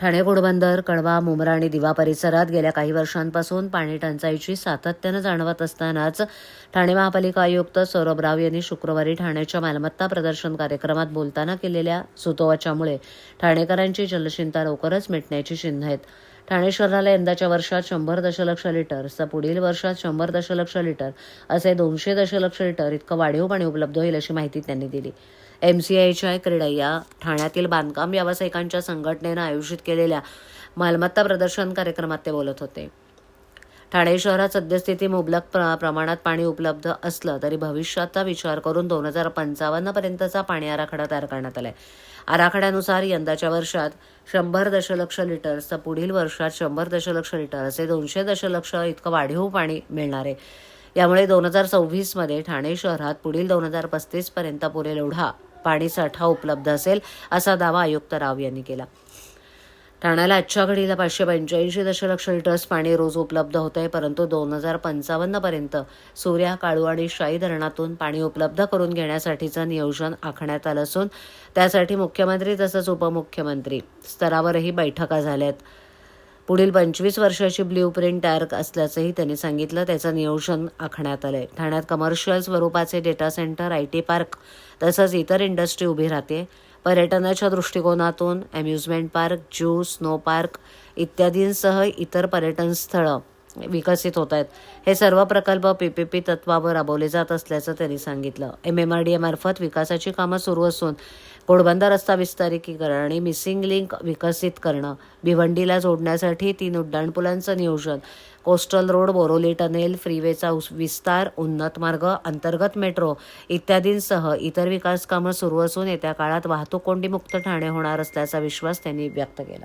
ठाणे घोडबंदर कळवा मुंब्रा आणि दिवा परिसरात गेल्या काही वर्षांपासून पाणी टंचाईची सातत्यानं जाणवत असतानाच ठाणे महापालिका आयुक्त सौरभ राव यांनी शुक्रवारी ठाण्याच्या मालमत्ता प्रदर्शन कार्यक्रमात बोलताना केलेल्या सुतोवाच्यामुळे ठाणेकरांची जलचिंता लवकरच मिटण्याची चिन्ह आहेत. ठाणे शहराला यंदाच्या वर्षात शंभर दशलक्ष लिटर तर पुढील वर्षात शंभर दशलक्ष लिटर असे दोनशे दशलक्ष लिटर इतकं वाढीव पाणी उपलब्ध होईल अशी माहिती त्यांनी दिली. एम सी क्रीडा या ठाण्यातील बांधकाम व्यावसायिकांच्या संघटनेनं आयोजित केलेल्या मालमत्ता प्रदर्शन कार्यक्रमात ते बोलत होते. ठाणे शहरात सद्यस्थिती मुबलक प्र- प्रमाणात पाणी उपलब्ध असलं तरी भविष्याचा विचार करून दोन हजार पंचावन्न पर्यंतचा पाणी आराखडा तयार करण्यात आलाय. आराखड्यानुसार यंदाच्या वर्षात शंभर दशलक्ष लिटर्स तर पुढील वर्षात शंभर दशलक्ष लिटर असे दोनशे दशलक्ष इतकं वाढीव पाणी मिळणार आहे. यामुळे दोन हजार सव्वीसमध्ये ठाणे शहरात पुढील दोन हजार पस्तीसपर्यंत पुरेल एवढा पाणी साठा उपलब्ध असेल असा दावा आयुक्त राव यांनी केला. ठाण्याला आजच्या घडीला पाचशे पंच्याऐंशी दशलक्ष लिटर्स पाणी रोज उपलब्ध होत आहे परंतु दोन हजार पंचावन्नपर्यंत सूर्या काळू आणि शाई धरणातून पाणी उपलब्ध करून घेण्यासाठीचं नियोजन आखण्यात आलं असून त्यासाठी मुख्यमंत्री तसंच उपमुख्यमंत्री स्तरावरही बैठका झाल्यात. पुढील पंचवीस वर्षाची ब्ल्यू प्रिंट तयार असल्याचंही त्यांनी सांगितलं. त्याचं नियोजन आखण्यात आलंय. ठाण्यात कमर्शियल स्वरूपाचे data centre I T park तसंच इतर इंडस्ट्री उभी राहते. पर्यटनाच्या दृष्टिकोनातून amusement park zoo snow park इत्यादींसह इतर पर्यटन स्थळं विकसित होत आहेत. हे सर्व प्रकल्प पी पी पी तत्वावर राबवले जात असल्याचं त्यांनी सांगितलं. एम एम आर डी एमार्फत विकासाची कामं सुरू असून घोडबंदर रस्ता विस्तारीकरण आणि मिसिंग लिंक विकसित करणं. भिवंडीला जोडण्यासाठी तीन उड्डाणपुलांचं नियोजन. कोस्टल रोड बोरोली टनेल फ्रीवेचा विस्तार उन्नत मार्ग अंतर्गत मेट्रो इत्यादींसह इतर विकास कामं सुरू असून येत्या काळात वाहतूक कोंडी मुक्त ठाणे होणार असल्याचा विश्वास त्यांनी व्यक्त केला.